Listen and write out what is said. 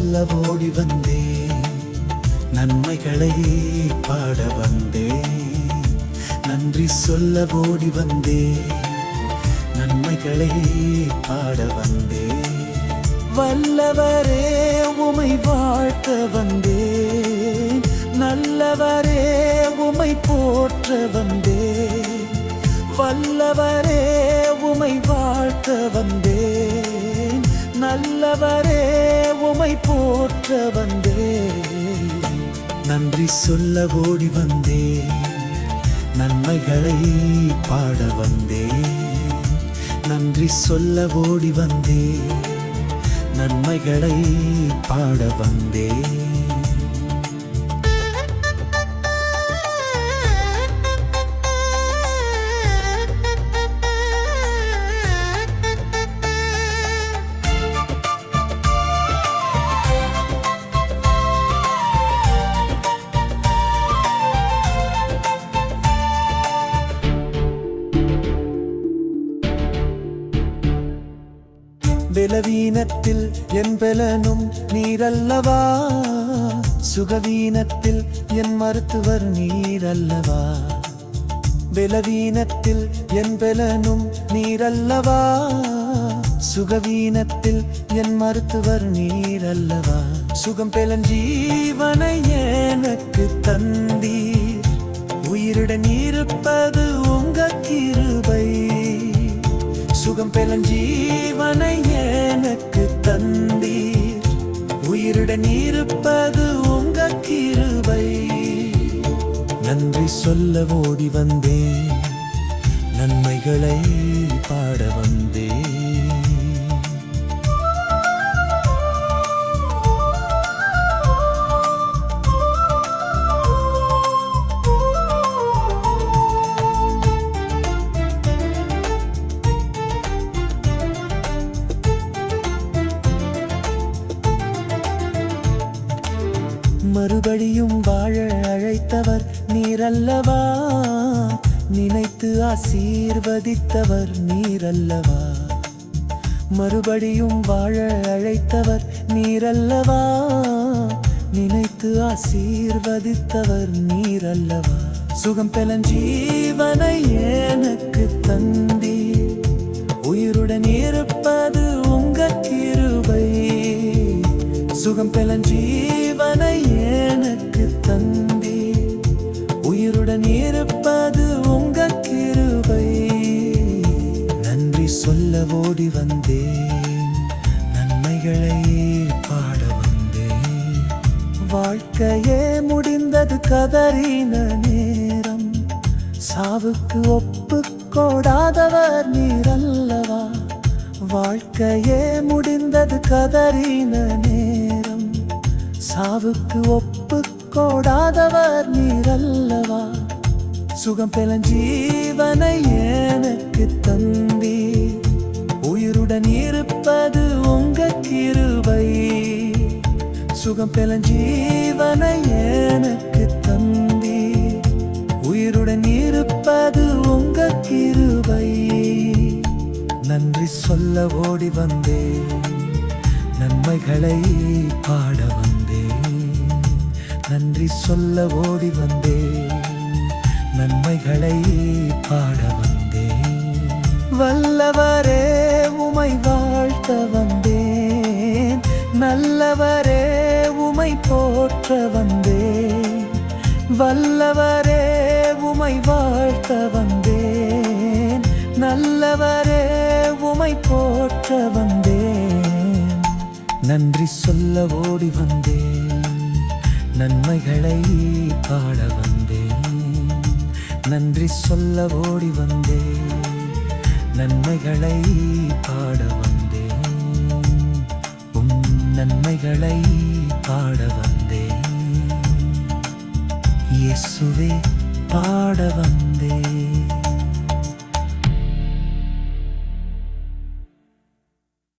சொல்ல ஓடி வந்தேன். நன்மைகளை பாட வந்தேன். நன்றி சொல்ல ஓடி வந்தேன். நன்மைகளை பாட வந்தேன். வல்லவரே உமை வாழ்த்த வந்தேன். நல்லவரே உமை போற்ற வந்தேன். வல்லவரே உமை வாழ்த்த வந்தேன். நல்லவரே உமை போற்ற வந்தேன். நன்றி சொல்ல ஓடி வந்தேன். நன்மைகளை பாட வந்தேன். நன்றி சொல்ல ஓடி வந்தேன். நன்மைகளை பாட வந்தேன். பலவீனத்தில் என் பலனும் நீரல்லவா சுகவீனத்தில் என் மருத்துவர் நீரல்லவா பலவீனத்தில் என் பலனும் நீரல்லவா சுகவீனத்தில் என் மருத்துவர் நீரல்லவா சுகம் பெலன் ஜீவனை எனக்கு தந்தீர் உயிருடன் இருப்பது சுகம் பெலன் ஜீவனை எனக்கு தந்தீர். உயிருடன் இருப்பது உங்க கிருபை. நன்றி சொல்ல ஓடி வந்தேன். நன்மைகளை பாட மறுபடியும் வாழ அழைத்தவர் நீரல்லவா? நினைத்து ஆசீர்வதித்தவர் நீரல்லவா? மறுபடியும் வாழ அழைத்தவர் நீரல்லவா? நினைத்து ஆசீர்வதித்தவர் நீரல்லவா? சுகம் பெலஞ்சீவனை எனக்கு தந்தி உயிருடன் இருப்பது உங்க கிருபை சுகம் பெலன் ஜீவனை எனக்கு தந்தி. உயிருடன் இருப்பது உங்க கிருபை. நன்றி சொல்ல ஓடி வந்தேன். நன்மைகளை பாட வந்தேன். வாழ்க்கையே முடிந்தது கதறின நேரம். சாவுக்கு ஒப்பு கோடாதவர் நீரல்லவா? வாழ்க்கையே முடிந்தது கதறின நேரம். சாவுக்கு ஒப்பு கோடாதவர் நீரல்லவா? சுகம் பெலன் ஜீவனை எனக்கு தந்தி உயிருடன் இருப்பது உங்க கிருபை. சுகம் பெலன் ஜீவனை எனக்கு தந்தி உயிருடன் இருப்பது உங்க கிருபை. நன்றி சொல்ல ஓடி வந்தேன். நன்மைகளை பாட வந்தேன். நன்றி சொல்ல ஓடி வந்தேன். நன்மைகளை பாட வந்தேன். வல்லவரே உமை வாழ்த்த வந்தேன். நல்லவரே உமை போற்ற வந்தேன். வல்லவரே உமை வாழ்த்த வந்தேன். நல்லவரே உமை போற்ற வந்தேன். நன்றி சொல்ல ஓடி வந்தேன். நன்மைகளை பாட வந்தேன். நன்றி சொல்ல ஓடி வந்தேன். நன்மைகளை பாட வந்தேன். உம் நன்மைகளை பாட வந்தேன். இயேசுவே பாட வந்தேன்.